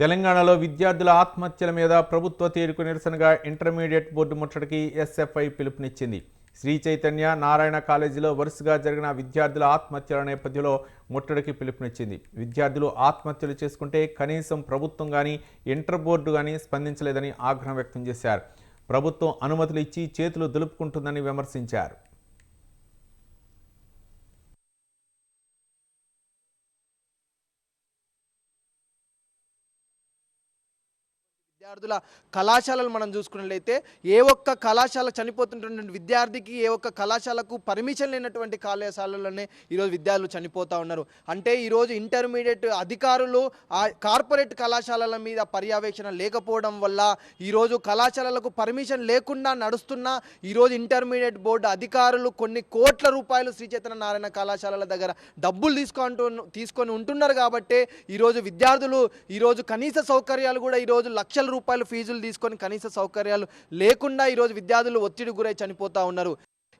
తెలంగాణలో విద్యార్థుల ఆత్మహత్యల మీద ప్రభుత్వ తీరుకు నిరసనగా ఇంటర్మీడియట్ బోర్డు ముట్టడికి ఎస్ఎఫ్ఐ పిలుపునిచ్చింది. శ్రీ చైతన్య నారాయణ కాలేజీలో వరుసగా జరిగిన విద్యార్థుల ఆత్మహత్యల నేపథ్యంలో ముట్టడికి పిలుపునిచ్చింది. విద్యార్థులు ఆత్మహత్యలు చేసుకుంటే కనీసం ప్రభుత్వం కానీ ఇంటర్ బోర్డు కానీ స్పందించలేదని ఆగ్రహం వ్యక్తం చేశారు. ప్రభుత్వం అనుమతులు ఇచ్చి చేతులు దులుపుకుంటుందని విమర్శించారు. విద్యార్థుల కళాశాలలు మనం చూసుకున్నట్లయితే ఏ ఒక్క కళాశాల చనిపోతున్నటువంటి విద్యార్థికి ఏ ఒక్క కళాశాలకు పర్మిషన్ లేనటువంటి కళాశాలలోనే ఈరోజు విద్యార్థులు చనిపోతూ ఉన్నారు. అంటే ఈరోజు ఇంటర్మీడియట్ అధికారులు ఆ కార్పొరేట్ కళాశాలల మీద పర్యవేక్షణ లేకపోవడం వల్ల ఈరోజు కళాశాలలకు పర్మిషన్ లేకుండా నడుస్తున్న ఈరోజు ఇంటర్మీడియట్ బోర్డు అధికారులు కొన్ని కోట్ల రూపాయలు శ్రీ నారాయణ కళాశాలల దగ్గర డబ్బులు తీసుకుంటూ తీసుకొని ఉంటున్నారు కాబట్టి ఈరోజు విద్యార్థులు ఈరోజు కనీస సౌకర్యాలు కూడా ఈరోజు లక్షల రూపాయలు ఫీజులు తీసుకొని కనీస సౌకర్యాలు లేకుండా ఈరోజు విద్యార్థులు ఒత్తిడి గురై చనిపోతూ ఉన్నారు.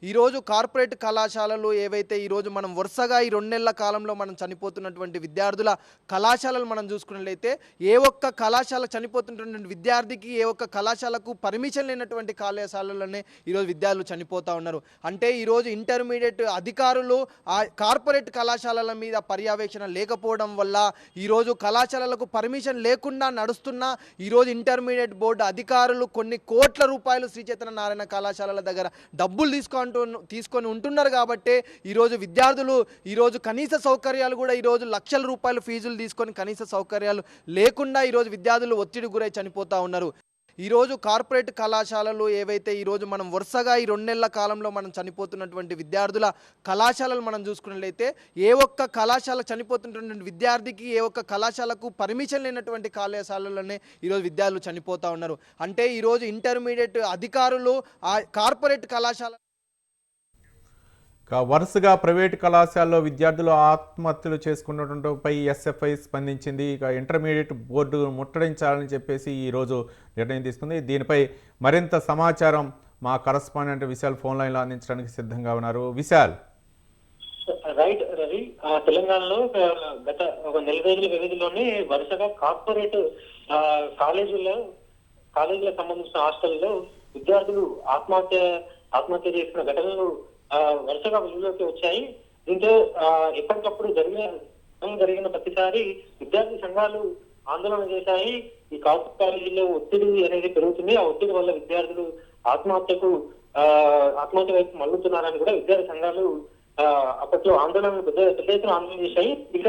ఈరోజు కార్పొరేట్ కళాశాలలు ఏవైతే ఈరోజు మనం వరుసగా ఈ రెండు నెలల కాలంలో మనం చనిపోతున్నటువంటి విద్యార్థుల కళాశాలలు మనం చూసుకున్నట్లయితే ఏ ఒక్క కళాశాల చనిపోతున్నటువంటి విద్యార్థికి ఏ ఒక్క కళాశాలకు పర్మిషన్ లేనటువంటి కళాశాలలోనే ఈరోజు విద్యార్థులు చనిపోతూ ఉన్నారు. అంటే ఈరోజు ఇంటర్మీడియట్ అధికారులు ఆ కార్పొరేట్ కళాశాలల మీద పర్యవేక్షణ లేకపోవడం వల్ల ఈరోజు కళాశాలలకు పర్మిషన్ లేకుండా నడుస్తున్న ఈరోజు ఇంటర్మీడియట్ బోర్డు అధికారులు కొన్ని కోట్ల రూపాయలు శ్రీచేతన నారాయణ కళాశాలల దగ్గర డబ్బులు అంటూ తీసుకొని ఉంటున్నారు కాబట్టి ఈరోజు విద్యార్థులు ఈరోజు కనీస సౌకర్యాలు కూడా ఈరోజు లక్షల రూపాయలు ఫీజులు తీసుకొని కనీస సౌకర్యాలు లేకుండా ఈరోజు విద్యార్థులు ఒత్తిడి గురై చనిపోతూ ఉన్నారు. ఈరోజు కార్పొరేట్ కళాశాలలు ఏవైతే ఈరోజు మనం వరుసగా ఈ రెండు నెలల కాలంలో మనం చనిపోతున్నటువంటి విద్యార్థుల కళాశాలలు మనం చూసుకున్నట్లయితే ఏ ఒక్క కళాశాల చనిపోతున్నటువంటి విద్యార్థికి ఏ ఒక్క కళాశాలకు పర్మిషన్ లేనటువంటి కళాశాలలోనే ఈరోజు విద్యార్థులు చనిపోతూ ఉన్నారు. అంటే ఈరోజు ఇంటర్మీడియట్ అధికారులు ఆ కార్పొరేట్ కళాశాల వరుసగా ప్రైవేటు కళాశాలలో విద్యార్థులు ఆత్మహత్యలు చేసుకున్నటువంటిపై ఎస్ఎఫ్ఐ స్పందించింది. ఇక ఇంటర్మీడియట్ బోర్డు ముట్టడించాలని చెప్పేసి ఈరోజు నిర్ణయం తీసుకుంది. దీనిపై మరింత సమాచారం మా కరస్పాండెంట్ విశాల్ ఫోన్ లైన్లో అందించడానికి సిద్ధంగా ఉన్నారు. విశాల్. రైట్ రవి. ఆ, తెలంగాణలో గత ఒక నెల రోజుల వ్యవధిలోనే వరుసగా కార్పొరేట్ కాలేజీల కాలేజీలకు సంబంధించిన హాస్టల్లో విద్యార్థులు ఆత్మహత్య ఆత్మహత్య చేసిన ఘటనలు వరుసగా వెలుగులోకి వచ్చాయి. దీంతో ఆ, ఎప్పటికప్పుడు జరిగిన జరిగిన ప్రతిసారి విద్యార్థి సంఘాలు ఆందోళన చేశాయి. ఈ కార్పొరేట్ కాలేజీలో ఒత్తిడి అనేది పెరుగుతుంది. ఆ ఒత్తిడి వల్ల విద్యార్థులు ఆత్మహత్యకు ఆత్మహత్య వైపు మళ్ళుతున్నారని కూడా విద్యార్థి సంఘాలు ఆ, అప్పట్లో ఆందోళన పెద్ద పెద్ద ఎత్తున ఆందోళన చేశాయి. ఇక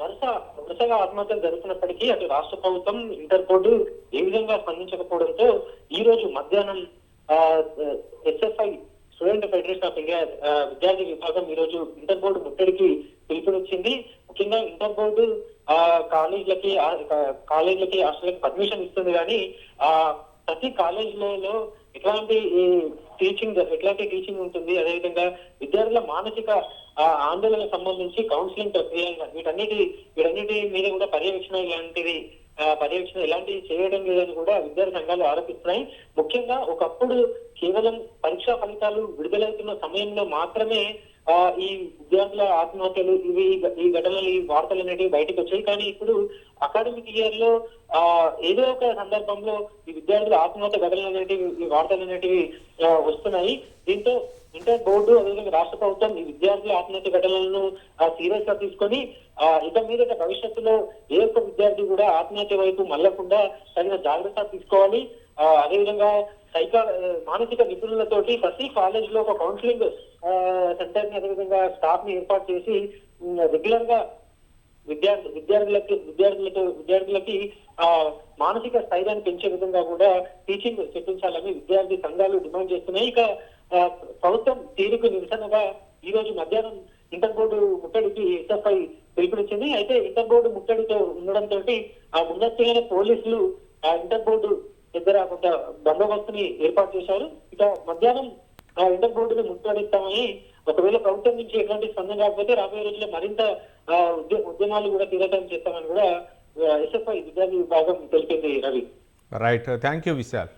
వరుస వరుసగా ఆత్మహత్యలు జరుగుతున్నప్పటికీ అటు రాష్ట్ర ప్రభుత్వం ఇంటర్ బోర్డు ఏ విధంగా స్పందించకపోవడంతో ఈ రోజు మధ్యాహ్నం SFI student federation of India విద్యార్థి విభాగం ఈ రోజు ఇంటర్ బోర్డు ముట్టడికి పిలుపునిచ్చింది. ముఖ్యంగా ఇంటర్ బోర్డు ఆ కాలేజీలకి కాలేజీలకి హాస్టల్కి పర్మిషన్ ఇస్తుంది కానీ ఆ ప్రతి కాలేజీలలో ఎట్లాంటి టీచింగ్ ఎట్లాంటి టీచింగ్ ఉంటుంది? అదేవిధంగా విద్యార్థుల మానసిక ఆందోళనకు సంబంధించి కౌన్సిలింగ్ ప్రక్రియ వీటన్నిటి వీటన్నిటి మీద కూడా పర్యవేక్షణ ఇలాంటివి పర్యవేక్షణ ఎలాంటివి చేయడం లేదని కూడా విద్యార్థి సంఘాలు ఆరోపిస్తున్నాయి. ముఖ్యంగా ఒకప్పుడు కేవలం పరీక్షా ఫలితాలు విడుదలవుతున్న సమయంలో మాత్రమే ఆ, ఈ విద్యార్థుల ఆత్మహత్యలు ఇవి ఈ ఘటనలు ఈ వార్తలు అనేటివి బయటకు వచ్చాయి. కానీ ఇప్పుడు అకాడమిక్ ఇయర్లో ఆ ఏదో ఒక సందర్భంలో ఈ విద్యార్థుల ఆత్మహత్య ఘటనలు అనేటివి ఈ వార్తలు అనేటివి వస్తున్నాయి. దీంతో ఇంటర్ బోర్డు అదేవిధంగా రాష్ట్ర ప్రభుత్వం ఈ విద్యార్థుల ఆత్మహత్య ఘటనలను సీరియస్గా తీసుకొని ఆ, ఇక మీద భవిష్యత్తులో ఏ ఒక్క విద్యార్థి కూడా ఆత్మహత్య వైపు మళ్ళకుండా తగిన జాగ్రత్త తీసుకోవాలి. ఆ, అదేవిధంగా సైకా మానసిక నిపుణులతోటి ప్రతి కాలేజ్లో ఒక కౌన్సిలింగ్ సెంటర్ని అదేవిధంగా స్టాఫ్ని ఏర్పాటు చేసి రెగ్యులర్గా విద్యార్థి విద్యార్థులకి విద్యార్థులతో విద్యార్థులకి ఆ మానసిక స్థైర్యాన్ని పెంచే విధంగా కూడా టీచింగ్ చెప్పించాలని విద్యార్థి సంఘాలు డిమాండ్ చేస్తున్నాయి. ఇక ప్రభుత్వం తీరుకు నిరసనగా ఈ రోజు మధ్యాహ్నం ఇంటర్ బోర్డు ముట్టడికి ఎస్ఎఫ్ఐ పిలుపునిచ్చింది. అయితే ఇంటర్ బోర్డు ముట్టడితో ఉండడంతో ఆ ముందస్తుగానే పోలీసులు ఆ ఇంటర్ బోర్డు దగ్గర కొంత బందోబస్తుని ఏర్పాటు చేశారు. ఇక మధ్యాహ్నం ఆ ఇంటర్ బోర్డుని ముట్టడిస్తామని ఒకవేళ ప్రభుత్వం నుంచి ఎటువంటి స్పందన రాకపోతే రాబోయే రోజుల్లో మరింత ఉద్యమాలు కూడా తీరటం చేస్తామని కూడా ఎస్ఎఫ్ఐ విద్యార్థి విభాగం తెలిపింది Ravi. Right thank you Vishal